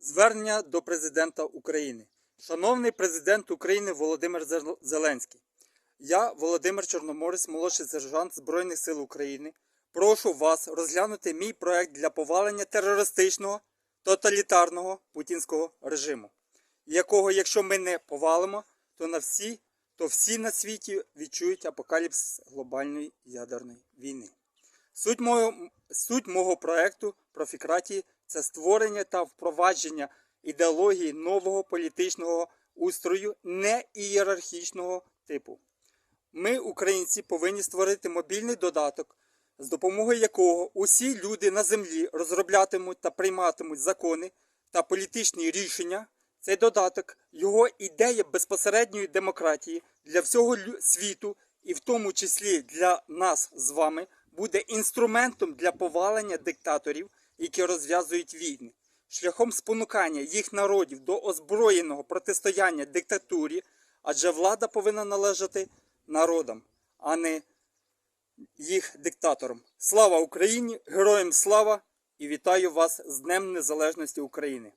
Звернення до президента України. Шановний президент України Володимир Зеленський. Я, Володимир Чорноморець, молодший сержант Збройних сил України. Прошу вас розглянути мій проект для повалення терористичного тоталітарного путінського режиму, якого, якщо ми не повалимо, то на всі, то всі на світі відчують апокаліпсис глобальної ядерної війни. Суть мого, суть мого проекту профікратії це створення та впровадження ідеології нового політичного устрою не ієрархічного типу. Ми, українці, повинні створити мобільний додаток, з допомогою якого усі люди на землі розроблятимуть та прийматимуть закони та політичні рішення. Цей додаток, його ідея безпосередньої демократії для всього світу, і в тому числі для нас з вами, буде інструментом для повалення диктаторів, які розв'язують війни, шляхом спонукання їх народів до озброєного протистояння диктатурі, адже влада повинна належати народам, а не їх диктаторам. Слава Україні! Героям слава! І вітаю вас з Днем Незалежності України!